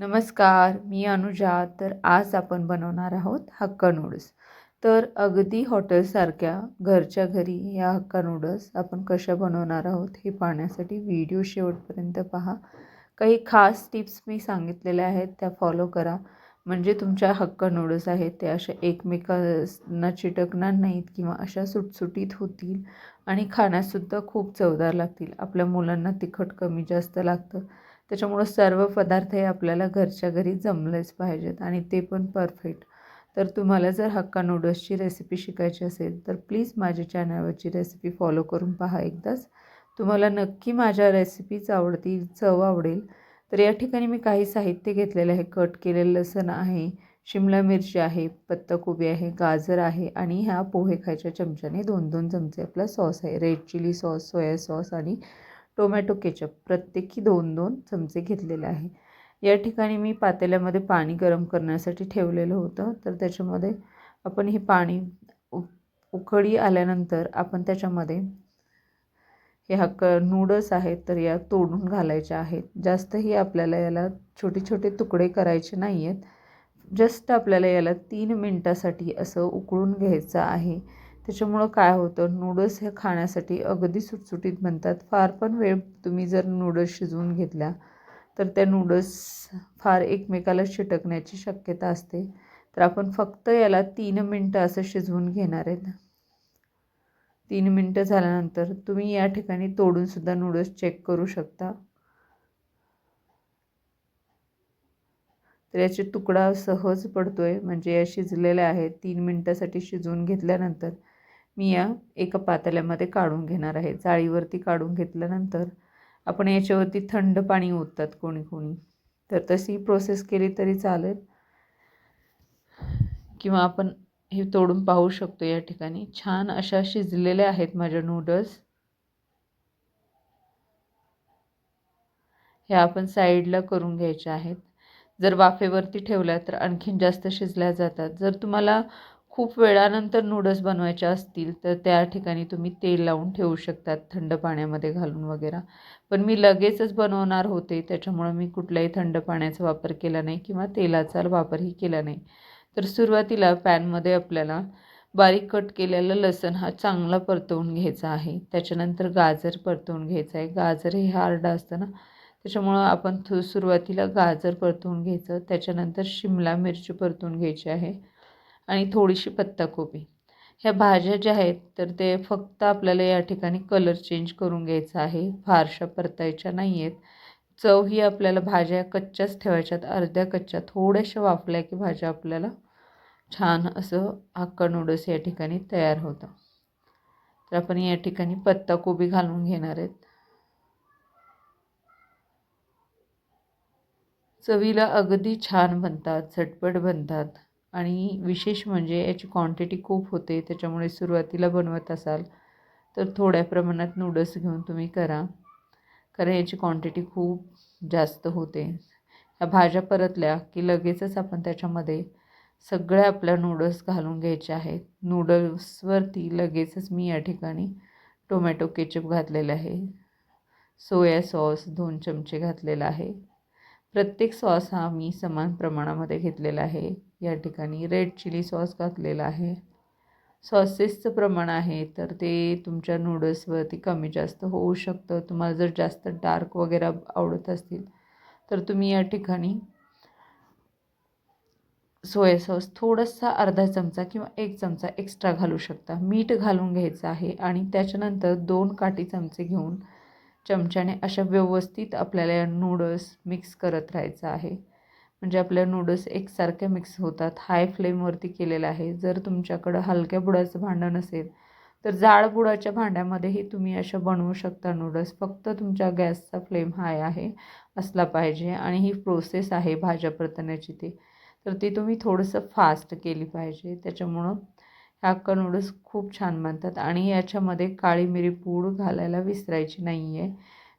नमस्कार मी अनुजा. तर आज आपण बनवणार आहोत हक्का नूडल्स तर अगदी हॉटेलसारख्या घरच्या घरी या हक्का नूडल्स आपण कशा बनवणार आहोत हे पाहण्यासाठी व्हिडिओ शेवटपर्यंत पहा. काही खास टिप्स मी सांगितलेल्या आहेत त्या फॉलो करा. म्हणजे तुमच्या हक्का नूडल्स आहेत ते अशा एकमेकांना चिटकणार नाहीत किंवा अशा सुटसुटीत होतील आणि खाण्यासुद्धा खूप चवदार लागतील. आपल्या मुलांना तिखट कमी जास्त लागतं. त्याच्यामुळं सर्व पदार्थ हे आपल्याला घरच्या घरी जमलेच पाहिजेत आणि ते पण परफेक्ट. तर तुम्हाला जर हक्का नूडल्सची रेसिपी शिकायची असेल तर प्लीज माझ्या चॅनलवरची रेसिपी फॉलो करून पहा एकदाच. तुम्हाला नक्की माझ्या रेसिपीच आवडतील चव आवडेल तर या ठिकाणी मी काही साहित्य घेतलेलं आहे. कट केलेलं लसण आहे शिमला मिरची आहे पत्ताकोबी आहे गाजर आहे आणि ह्या पोहे खायच्या चमच्याने दोन दोन चमचे आपला सॉस आहे. Red chilli sauce soya sauce आणि टोमॅटो केचप प्रत्येकी दोन दोन चमचे घेतलेले आहे. या ठिकाणी मी पातेल्यामध्ये पाणी गरम करण्यासाठी ठेवलेलं होतं. तर त्याच्यामध्ये आपण हे पाणी उ उकळी आल्यानंतर आपण त्याच्यामध्ये हे क नूडल्स आहेत तर या तोडून घालायच्या आहेत. जास्तही आपल्याला याला छोटे छोटे तुकडे करायचे नाही आहेत जस्ट आपल्याला याला तीन मिनटासाठी असं उकळून घ्यायचं आहे. त्याच्यामुळं काय होतं? नूडल्स हे खाण्यासाठी अगदी सुटसुटीत बनतात. फार पण वेळ तुम्ही जर नूडल्स शिजवून घेतल्या तर त्या नूडल्स फार एकमेकाला चिटकण्याची शक्यता असते. तर आपण फक्त याला तीन मिनटं असं शिजवून घेणार आहेत. तीन मिनटं झाल्यानंतर तुम्ही या ठिकाणी तोडूनसुद्धा नूडल्स चेक करू शकता. तर याचे तुकडा सहज पडतो आहे म्हणजे या शिजलेल्या आहेत. तीन मिनटासाठी शिजवून घेतल्यानंतर मी या एका पातेल्यामध्ये काढून घेणार आहे. जाळीवरती काढून घेतल्यानंतर आपण याच्यावरती थंड पाणी ओततात कोणी कोणी. तर तशी प्रोसेस केली तरी चालेल. किंवा आपण हे तोडून पाहू शकतो या ठिकाणी. छान अशा शिजलेल्या आहेत माझ्या नूडल्स ह्या आपण साईडला करून घ्यायच्या आहेत. जर वाफेवरती ठेवल्या तर आणखीन जास्त शिजल्या जातात. जर तुम्हाला खूप वेळानंतर नूडल्स बनवायचे असतील तर त्या ठिकाणी तुम्ही तेल लावून ठेवू शकतात थंड पाण्यामध्ये घालून वगैरे. पण मी लगेचच बनवणार होते त्याच्यामुळं मी कुठल्याही थंड पाण्याचा वापर केला नाही किंवा तेलाचा वापरही केला नाही. तर सुरुवातीला पॅनमध्ये आपल्याला बारीक कट केलेलं लसण हा चांगला परतवून घ्यायचा आहे. त्याच्यानंतर गाजर परतवून घ्यायचं आहे. गाजर हे हार्ड असतं ना त्याच्यामुळं आपण थो सुरुवातीला गाजर परतवून घ्यायचं. त्याच्यानंतर शिमला मिरची परतवून घ्यायची आहे. आणि थोडीशी पत्ताकोबी. ह्या भाज्या ज्या आहेत तर ते फक्त आपल्याला या ठिकाणी कलर चेंज करून घ्यायचा आहे. फारशा परतायच्या नाही आहेत चव ही आपल्याला भाज्या कच्च्याच ठेवायच्यात अर्ध्या कच्च्या. थोड्याशा वाफल्या की भाज्या आपल्याला छान असं हक्का नूडल्स या ठिकाणी तयार होतं. तर आपण या ठिकाणी पत्ताकोबी घालून घेणार आहेत. चवीला अगदी छान बनतात झटपट बनतात. आणि विशेष म्हणजे याची क्वांटिटी खूप होते त्याच्यामुळे सुरुवातीला बनवत असाल तर थोड्या प्रमाणात नूडल्स घेऊन तुम्ही करा. कारण याची क्वांटिटी खूप जास्त होते. ह्या भाज्या परतल्या की लगेचच आपण त्याच्यामध्ये सगळ्या आपल्या नूडल्स घालून घ्यायचे आहेत. नूडल्सवरती लगेचच मी या ठिकाणी टोमॅटो केचप घातलेलं आहे. सोया सॉस दोन चमचे घातलेला आहे. प्रत्येक सॉस हा मी समान प्रमाणामध्ये घेतलेला आहे. या ठिकाणी रेड चिली सॉस घातलेला आहे. सॉसेसचं प्रमाण आहे तर ते तुमच्या नूडल्सवरती कमी जास्त होऊ शकतं. तुम्हाला जर जास्त डार्क वगैरे आवडत असतील तर तुम्ही या ठिकाणी सोया सॉस थोडासा अर्धा चमचा किंवा एक चमचा एक्स्ट्रा घालू शकता. मीठ घालून घ्यायचं आहे आणि त्याच्यानंतर दोन काठी चमचे घेऊन चमच्याने अशा व्यवस्थित आपल्याला या नूडल्स मिक्स करत राहायचं आहे. म्हणजे आपल्या नूडल्स एकसारख्या मिक्स होतात. हाय फ्लेमवरती केलेलं आहे. जर तुमच्याकडं हलक्या बुडाचं भांडं नसेल तर जाड बुडाच्या भांड्यामध्येही तुम्ही अशा बनवू शकता नूडल्स फक्त तुमच्या गॅसचा फ्लेम हाय आहे असला पाहिजे. आणि ही प्रोसेस आहे भाज्या परतण्याची ती. तर ती तुम्ही थोडंसं फास्ट केली पाहिजे. त्याच्यामुळं ह्या अक्का नूडल्स खूप छान बनतात आणि याच्यामध्ये काळी मिरी पूड घालायला विसरायची नाही आहे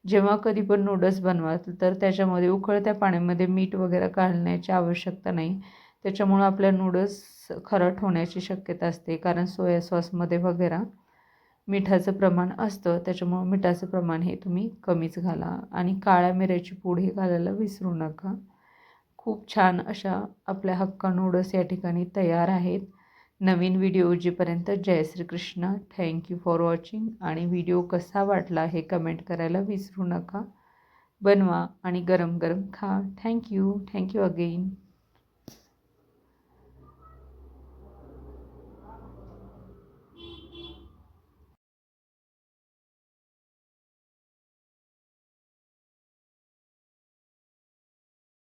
जेव्हा कधी पण नूडल्स बनवाल तर त्याच्यामध्ये उकळत्या पाण्यामध्ये मीठ वगैरे घालण्याची आवश्यकता नाही. त्याच्यामुळं आपल्या नूडल्स खरट होण्याची शक्यता असते कारण सोया सॉसमध्ये वगैरे मिठाचं प्रमाण असतं. त्याच्यामुळं मिठाचं प्रमाण हे तुम्ही कमीच घाला आणि काळ्या मिऱ्याची पूड ही घालायला विसरू नका. खूप छान अशा आपल्या हक्का नूडल्स या ठिकाणी तयार आहेत. नवीन व्हिडिओ जीपर्यंत जय Shrikrishna thank you for watching आणि व्हिडिओ कसा वाटला हे कमेंट करायला विसरू नका. बनवा आणि गरम गरम खा. Thank you thank you again